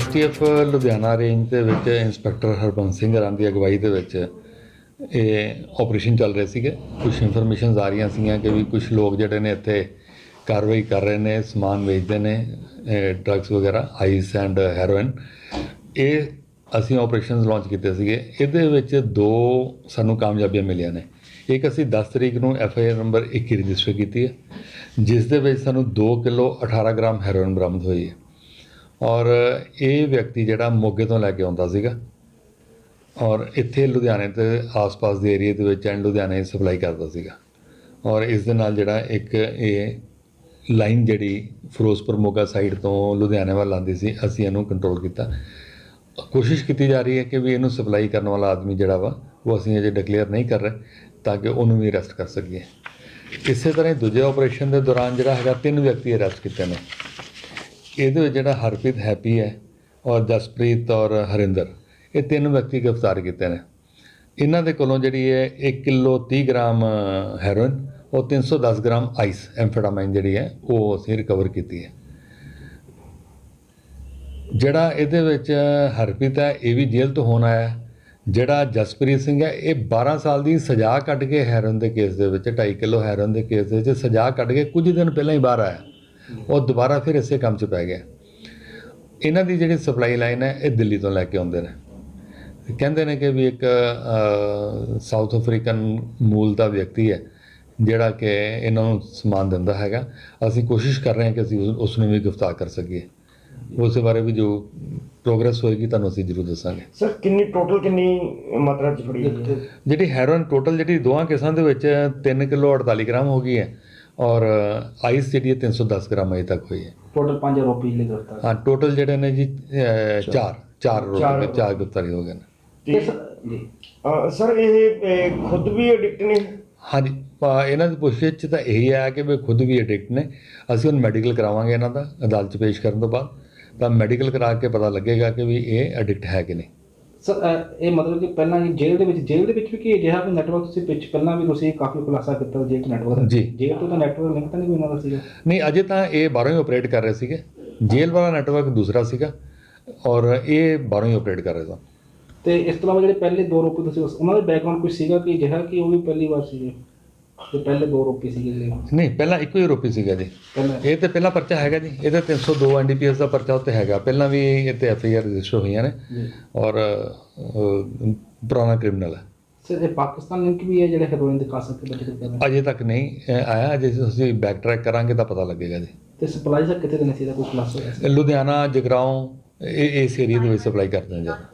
STF Ludhiana range ਦੇ ਵਿੱਚ inspector Harbans Singh ਰਾਂ ਦੀ ਅਗਵਾਈ ਦੇ ਵਿੱਚ ਇਹ ਆਪਰੇਸ਼ਨ ਚੱਲ ਰਹੇ ਸੀਗੇ। ਕੁਝ ਇਨਫੋਰਮੇਸ਼ਨਸ ਆ ਰਹੀਆਂ ਸੀਗੀਆਂ ਕਿ ਵੀ ਕੁਝ ਲੋਕ ਜਿਹੜੇ ਨੇ ਇੱਥੇ ਕਾਰਵਾਈ ਕਰ ਰਹੇ ਨੇ, ਸਮਾਨ ਵੇਚਦੇ ਨੇ ਡਰੱਗਸ ਵਗੈਰਾ ਆਈਸ ਐਂਡ ਹੈਰੋਇਨ ਇਹ ਅਸੀਂ ਆਪਰੇਸ਼ਨਸ ਲਾਂਚ ਕੀਤੇ ਸੀਗੇ। ਇਹਦੇ ਵਿੱਚ ਦੋ ਸਾਨੂੰ ਕਾਮਯਾਬੀਆਂ ਮਿਲੀਆਂ ਨੇ। ਇੱਕ ਅਸੀਂ 10 ਤਰੀਕ ਨੂੰ F I R number 21 register ਕੀਤੀ ਹੈ, ਜਿਸ ਦੇ ਵਿੱਚ ਸਾਨੂੰ 2 ਕਿਲੋ 18 ਗ੍ਰਾਮ ਹੈਰੋਇਨ ਬਰਾਮਦ ਹੋਈ ਹੈ। ਔਰ ਇਹ ਵਿਅਕਤੀ ਜਿਹੜਾ ਮੋਗੇ ਤੋਂ ਲੈ ਕੇ ਆਉਂਦਾ ਸੀਗਾ ਔਰ ਇੱਥੇ ਲੁਧਿਆਣੇ ਤੇ ਆਸ-ਪਾਸ ਦੇ ਏਰੀਆ ਦੇ ਵਿੱਚ ਐਂਡ ਲੁਧਿਆਣੇ ਸਪਲਾਈ ਕਰਦਾ ਸੀਗਾ ਔਰ ਇਸ ਦੇ ਨਾਲ ਜਿਹੜਾ ਇੱਕ ਇਹ ਲਾਈਨ ਜਿਹੜੀ ਫਿਰੋਜ਼ਪੁਰ ਮੋਗਾ ਸਾਈਡ ਤੋਂ ਲੁਧਿਆਣੇ ਵੱਲ ਆਉਂਦੀ ਸੀ, ਅਸੀਂ ਇਹਨੂੰ ਕੰਟਰੋਲ ਕੀਤਾ। ਕੋਸ਼ਿਸ਼ ਕੀਤੀ ਜਾ ਰਹੀ ਹੈ ਕਿ ਵੀ ਇਹਨੂੰ ਸਪਲਾਈ ਕਰਨ ਵਾਲਾ ਆਦਮੀ ਜਿਹੜਾ ਵਾ, ਉਹ ਅਸੀਂ ਅਜੇ ਡਿਕਲੇਅਰ ਨਹੀਂ ਕਰ ਰਹੇ ਤਾਂ ਕਿ ਉਹਨੂੰ ਵੀ ਅਰੈਸਟ ਕਰ ਸਕੀਏ। ਇਸੇ ਤਰ੍ਹਾਂ ਹੀ ਦੂਜੇ ਆਪਰੇਸ਼ਨ ਦੇ ਦੌਰਾਨ ਜਿਹੜਾ ਹੈਗਾ ਤਿੰਨ ਵਿਅਕਤੀ ਅਰੈਸਟ ਕੀਤੇ ਨੇ। ਇਹਦੇ ਵਿੱਚ ਜਿਹੜਾ ਹਰਪ੍ਰੀਤ ਹੈਪੀ ਹੈ ਔਰ ਜਸਪ੍ਰੀਤ ਔਰ ਹਰਿੰਦਰ, ਇਹ ਤਿੰਨ ਵਿਅਕਤੀ ਗ੍ਰਿਫਤਾਰ ਕੀਤੇ ਨੇ। ਇਹਨਾਂ ਦੇ ਕੋਲੋਂ ਜਿਹੜੀ ਹੈ 1 ਕਿਲੋ 30 ਗ੍ਰਾਮ ਹੈਰੋਇਨ ਔਰ 310 ਗ੍ਰਾਮ ਆਈਸ ਐਮਫੇਟਾਮਾਈਨ ਜਿਹੜੀ ਹੈ, ਉਹ ਅਸੀਂ ਰਿਕਵਰ ਕੀਤੀ ਹੈ। ਜਿਹੜਾ ਇਹਦੇ ਵਿੱਚ ਹਰਪ੍ਰੀਤ ਹੈ, ਇਹ ਵੀ ਜੇਲ੍ਹ ਤੋਂ ਹੋਣ ਆਇਆ ਹੈ। ਜਿਹੜਾ ਜਸਪ੍ਰੀਤ ਸਿੰਘ ਹੈ, ਇਹ 12 ਸਾਲ ਦੀ ਸਜ਼ਾ ਕੱਟ ਕੇ ਹੈਰੋਇਨ ਦੇ ਕੇਸ ਦੇ ਵਿੱਚ 2.5 ਕਿਲੋ ਹੈਰੋਇਨ ਦੇ ਕੇਸ ਦੇ ਵਿੱਚ ਸਜ਼ਾ ਕੱਟ ਕੇ ਕੁਝ ਦਿਨ ਪਹਿਲਾਂ ਹੀ ਬਾਹਰ ਆਇਆ। ਉਹ ਦੁਬਾਰਾ ਫਿਰ ਇਸੇ ਕੰਮ 'ਚ ਪੈ ਗਿਆ। ਇਹਨਾਂ ਦੀ ਜਿਹੜੀ ਸਪਲਾਈ ਲਾਈਨ ਹੈ ਇਹ ਦਿੱਲੀ ਤੋਂ ਲੈ ਕੇ ਆਉਂਦੇ ਨੇ। ਕਹਿੰਦੇ ਨੇ ਕਿ ਵੀ ਇੱਕ ਸਾਊਥ ਅਫਰੀਕਨ ਮੂਲ ਦਾ ਵਿਅਕਤੀ ਹੈ ਜਿਹੜਾ ਕਿ ਇਹਨਾਂ ਨੂੰ ਸਮਾਨ ਦਿੰਦਾ ਹੈਗਾ। ਅਸੀਂ ਕੋਸ਼ਿਸ਼ ਕਰ ਰਹੇ ਹਾਂ ਕਿ ਅਸੀਂ ਉਸ- ਨੂੰ ਵੀ ਗ੍ਰਿਫਤਾਰ ਕਰ ਸਕੀਏ। ਉਸ ਬਾਰੇ ਵੀ ਜੋ ਪ੍ਰੋਗਰੈਸ ਹੋਏਗੀ ਤੁਹਾਨੂੰ ਅਸੀਂ ਜ਼ਰੂਰ ਦੱਸਾਂਗੇ। ਸਰ ਕਿੰਨੀ ਟੋਟਲ ਕਿੰਨੀ ਮਾਤਰਾ ਚ ਫੜੀ ਜਿਹੜੀ ਹੈਰੋਇਨ ਟੋਟਲ ਜਿਹੜੀ ਦੋਹਾਂ ਕੇਸਾਂ ਦੇ ਵਿੱਚ 3 ਕਿਲੋ 48 ਗ੍ਰਾਮ ਹੋ ਗਈ ਹੈ ਔਰ ਆਈਸ ਜਿਹੜੀ ਹੈ 310 ਗ੍ਰਾਮ ਅਜੇ ਤੱਕ ਹੋਈ ਹੈ। ਟੋਟਲ ਪੰਜ ਆਰੋਪੀ ਜਿਹੜੇ ਗ੍ਰਿਫਤਾਰ। ਹਾਂ ਟੋਟਲ ਜਿਹੜੇ ਨੇ ਜੀ ਅਹ, ਚਾਰ ਚਾਰ ਰੋਜ਼ ਚਾਰ। ਗ੍ਰਿਫਤਾਰੀ ਹੋ ਗਏ ਨੇ। ਜੀ। ਸਰ ਇਹ ਖੁਦ ਵੀ ਐਡਿਕਟ ਨੇ? ਹਾਂਜੀ ਪਾ- ਇਹਨਾਂ ਦੀ ਪੁੱਛਗਿੱਛ 'ਚ ਤਾਂ ਇਹੀ ਹੈ ਕਿ ਵੀ ਖੁਦ ਵੀ ਐਡਿਕਟ ਨੇ। ਅਸੀਂ ਹੁਣ ਮੈਡੀਕਲ ਕਰਾਵਾਂਗੇ ਇਹਨਾਂ ਦਾ ਅਦਾਲਤ 'ਚ ਪੇਸ਼ ਕਰਨ ਤੋਂ ਬਾਅਦ। ਤਾਂ ਮੈਡੀਕਲ ਕਰਾ ਕੇ ਪਤਾ ਲੱਗੇਗਾ ਕਿ ਵੀ ਇਹ ਐਡਿਕਟ ਹੈ ਕਿ ਨਹੀਂ। ਸਰ ਇਹ ਮਤਲਬ ਕਿ ਪਹਿਲਾਂ ਹੀ ਜੇਲ੍ਹ ਦੇ ਵਿੱਚ ਜੇਲ੍ਹ ਦੇ ਵਿੱਚ ਵੀ ਕੀ ਅਜਿਹਾ ਕੋਈ ਨੈਟਵਰਕ ਤੁਸੀਂ ਵਿੱਚ ਪਹਿਲਾਂ ਵੀ ਤੁਸੀਂ ਕਾਫੀ ਖੁਲਾਸਾ ਕੀਤਾ ਜੇਲ੍ਹ ਤੋਂ ਨੈਟਵਰਕ ਜੀ। ਜੇਲ੍ਹ ਤੋਂ ਤਾਂ ਨੈਟਵਰਕ ਲਿੰਕ ਤਾਂ ਨਹੀਂ ਕੋਈ ਇਹਨਾਂ ਦਾ ਸੀਗਾ? ਨਹੀਂ ਅਜੇ ਤਾਂ ਇਹ ਬਾਹਰੋਂ ਹੀ ਆਪਰੇਟ ਕਰ ਰਹੇ ਸੀਗੇ। ਜੇਲ੍ਹ ਵਾਲਾ ਨੈਟਵਰਕ ਦੂਸਰਾ ਸੀਗਾ ਔਰ ਇਹ ਬਾਹਰੋਂ ਹੀ ਆਪਰੇਟ ਕਰ ਰਹੇ ਸਨ। ਤੇ ਇਸ ਤੋਂ ਇਲਾਵਾ ਜਿਹੜੇ ਪਹਿਲੇ ਦੋ ਆਰੋਪੀ ਤੁਸੀਂ ਉਸ- ਉਹਨਾਂ ਦਾ ਬੈਕਗ੍ਰਾਉਂਡ ਕੁਝ ਸੀਗਾ ਕਿ ਅਜਿਹਾ ਕਿ ਉਹ ਵੀ ਪਹਿਲੀ ਵਾਰ ਸੀਗੇ? ਜੋ ਪਹਿਲੇ ਦੋ ਆਰੋਪੀ ਸੀਗੇ ਜਿਹੜੇ ਨਹੀਂ ਪਹਿਲਾਂ ਇੱਕੋ ਹੀ ਆਰੋਪੀ ਸੀਗਾ ਜੀ। ਪਹਿਲਾਂ ਇਹ ਤੇ ਪਹਿਲਾ ਪਰਚਾ ਹੈਗਾ ਜੀ। ਇਹਦੇ 302 ਐਨਡੀਪੀਐਸ ਦਾ ਪਰਚਾ ਉੱਤੇ ਹੈਗਾ। ਪਹਿਲਾਂ ਵੀ ਇਹ ਤੇ ਐਫਆਈਆਰ ਰਜਿਸਟਰ ਹੋਈਆਂ ਨੇ। ਜੀ। ਔਰ ਅਹ, ਪੁਰਾਣਾ ਕ੍ਰਿਮੀਨਲ ਹੈ। ਸਰ ਇਹ ਪਾਕਿਸਤਾਨ ਲਿੰਕ ਵੀ ਹੈ ਜਿਹੜੇ ਹੈਰੋਇਨ ਦੇ ਕਾਸਾ ਤੇ ਬੱਚੇ ਕਰ ਰਹੇ ਅਜੇ ਤੱਕ ਨਹੀਂ ਅਹ, ਆਇਆ। ਅਜੇ ਅਸੀਂ ਬੈਕ ਟਰੈਕ ਕਰਾਂਗੇ ਤਾਂ ਪਤਾ ਲੱਗੇਗਾ ਜੀ। ਤੇ ਸਪਲਾਈ ਸਰ ਕਿੱਥੇ ਦੇਣੀ ਸੀ? ਦਾ ਕੋਈ ਖੁਲਾਸਾ ਹੋਇਆ ਸੀ? ਲੁਧਿਆਣਾ ਜਗਰਾਉਂ ਇਹ ਇਸ ਏਰੀਆ ਦੇ ਵਿੱਚ ਸਪਲਾਈ ਕਰਦੇ ਹਾਂ ਜ਼ਿਆਦਾ